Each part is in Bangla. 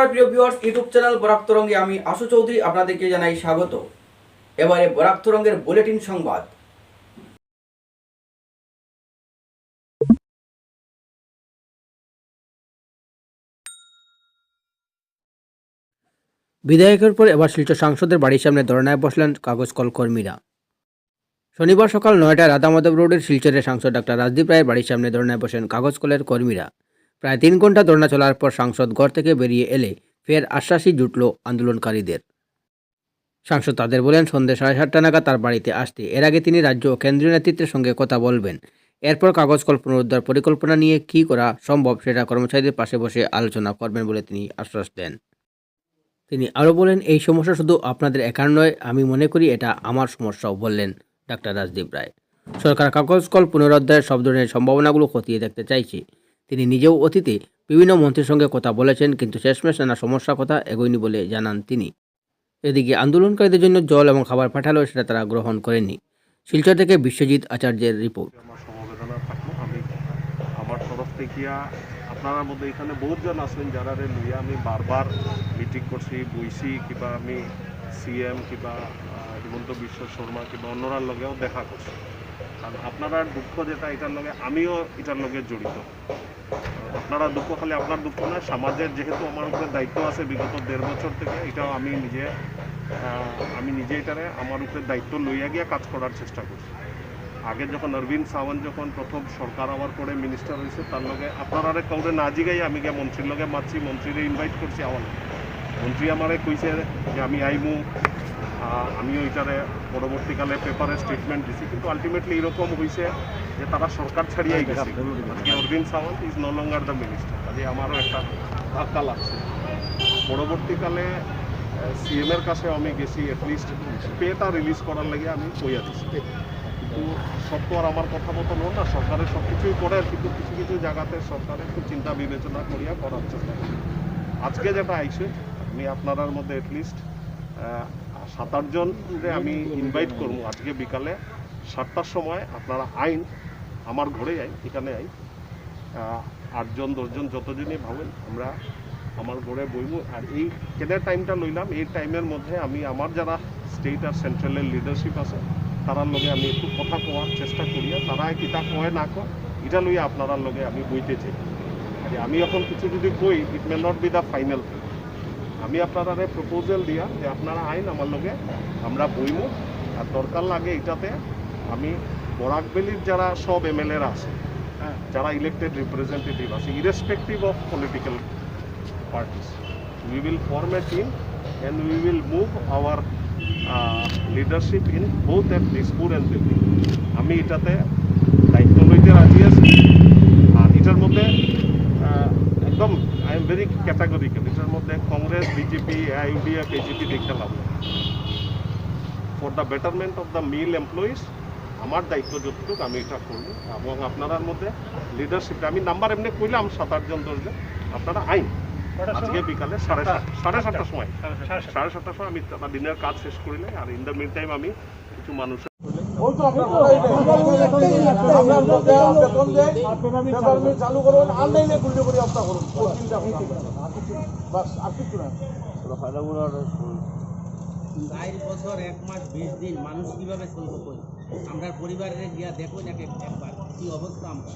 নমস্কার, প্রিয় ভিউয়ার্স ইউটিউব চ্যানেল বরাক তরঙ্গে আমি আশু চৌধুরী, আপনাদেরকে জানাই স্বাগত। এবারে বরাক তরঙ্গের বুলেটিন সংবাদ। বিধায়কের পর এবার শিলচর সাংসদের বাড়ির সামনে ধর্নায় বসলেন কাগজ কল কর্মীরা শনিবার সকাল নয়টায় রাধামাধব রোডের শিলচরের সাংসদ ডাক্তার রাজদীপ রায়ের বাড়ির সামনে ধর্নায় বসেন কাগজ কলের কর্মীরা। প্রায় তিন ঘণ্টা ধর্না চলার পর সাংসদ ঘর থেকে বেরিয়ে এলে ফের আশ্বাসই জুটল আন্দোলনকারীদের। সাংসদ তাদের বলেন, সন্ধ্যে সাড়ে সাতটা নাগাদ তার বাড়িতে আসতে এর আগে তিনি রাজ্য ও কেন্দ্রীয় নেতৃত্বের সঙ্গে কথা বলবেন। এরপর কাগজ কল পুনরুদ্ধার পরিকল্পনা নিয়ে কী করা সম্ভব সেটা কর্মচারীদের পাশে বসে আলোচনা করবেন বলে তিনি আশ্বাস দেন। তিনি আরও বলেন, এই সমস্যা শুধু আপনাদের একার নয়, আমি মনে করি এটা আমার সমস্যাও, বললেন ডাক্তার রাজদীপ রায়। সরকার কাগজ কল পুনরুদ্ধারের সব ধরনের সম্ভাবনাগুলো খতিয়ে দেখতে চাইছে। তিনি নিজেও অতীতে বিভিন্ন মন্ত্রীর সঙ্গে কথা বলেছেন, কিন্তু শেষমেশ নানা সমস্যার কথা এগোয়নি বলে জানান তিনি। এদিকে আন্দোলনকারীদের জন্য জল এবং খাবার পাঠালেও সেটা তারা গ্রহণ করেননি। শিলচর থেকে বিশ্বজিৎ আচার্যের রিপোর্ট। আমার আপনার মধ্যে এখানে বহুতজন আছেন যারা লইয়া আমি বারবার মিটিং করছি, বইছি, কিবা আমি সিএম কিবা হিমন্ত বিশ্ব শর্মা, কিবা অন্যরার লগেও দেখা করছি। কারণ আপনারা দুঃখ যেটা, এটার লগে আমিও এটার লগে জড়িত। আপনারা দুঃখ খালি আপনার দুঃখ নয় সমাজের যেহেতু আমার উপরে দায়িত্ব আছে বিগত দেড় বছর থেকে, এটাও আমি নিজে আমি নিজে এটারে আমার উপরে দায়িত্ব লইয়া গিয়া কাজ করার চেষ্টা করছি। আগে যখন অরবিন্দ সাওয়ান্ত যখন প্রথম সরকার হওয়ার পরে মিনিস্টার হয়েছে তার লগে আপনারা কাউরে না জিগাই আমি গিয়ে মন্ত্রীর লগে মারছি, মন্ত্রীরে ইনভাইট করছি আমার মন্ত্রী আমারে কইছে যে আমি আইমু আহ, আমিও এটারে পরবর্তীকালে পেপারে স্টেটমেন্ট দিছি কিন্তু আলটিমেটলি এরকম হয়েছে যে তারা সরকার ছাড়িয়াই গেছে। আজকে Arvind Sawant is no longer the minister কাজে আমারও একটা ধাক্কা লাগছে পরবর্তীকালে সিএম এর কাছে আমি গেছি অ্যাটলিস্ট পেটা রিলিজ করার লাগে আমি কইয়া দিছি কিন্তু সব তো আর আমার কথা মতো নয় না সরকারের সব কিছুই করে কিন্তু কিছু কিছু জায়গাতে সরকারের একটু চিন্তা বিবেচনা করিয়া করার চেষ্টা আজকে যেটা আইছে আমি আপনার মধ্যে অ্যাটলিস্ট সাত আটজনকে আমি ইনভাইট করব আজকে বিকালে। সাতটার সময় আপনারা আইন আমার ঘরে আইন এখানে আহ, আটজন দশজন যতজনই ভাবেন আমরা আমার ঘরে বইব আর এই কেনে টাইমটা লইলাম এই টাইমের মধ্যে আমি আমার যারা স্টেট আর সেন্ট্রালের লিডারশিপ আছে তারার লগে আমি একটু কথা কোয়ার চেষ্টা করিয়া তারা কিতা কয় না কয় এটা লইয়া আপনারার লগে আমি বইতে চাই। আমি এখন কিছু যদি কই it may not be the final আমি আপনারা প্রপোজাল দিয়া যে আপনারা আইন আমার লগে আমরা বইমু আর দরকার লাগে এটাতে আমি বরাকবেলির যারা সব এমএলএরা আছে হ্যাঁ, যারা ইলেক্টেড রিপ্রেজেন্টেটিভ আছে irrespective of political parties. We form a team and we will move our uh, leadership in both at Dispur and Delhi. আমি এটাতে দায়িত্ব লইতে রাজি আছি আর এটার মধ্যে একদম আই এম ভেরি ক্যাটাগরিক্যাল এটার মধ্যে কংগ্রেস বিজেপি আইউডিএফ এজিপি দেখতে love for the betterment of the mill employees আমার দায়িত্ব যতটুকু আমি এটা করব। এবং আপনার মধ্যে লিডারশিপ আমি নাম্বার এমনি কইলাম সাত আটজন দশজন আপনারা আইন। আজকে বিকালে সাড়ে সাত সাড়ে সাতটার সময়। সাড়ে সাতটার সময় আমি আমার দিনের কাজ শেষ করিলে আর ইন দ্য মিন টাইম আমি কিছু মানুষের চালু করুন অনলাইনে গুলি করে আপনার করুন। বাস আর কিছু না। চার বছর এক মাস বিশ দিন মানুষ কীভাবে চলবে কই? আমরা পরিবারের গিয়া দেখো নাকি একবার কি অবস্থা আমরা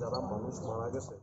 যারা মানুষ মারা গেছে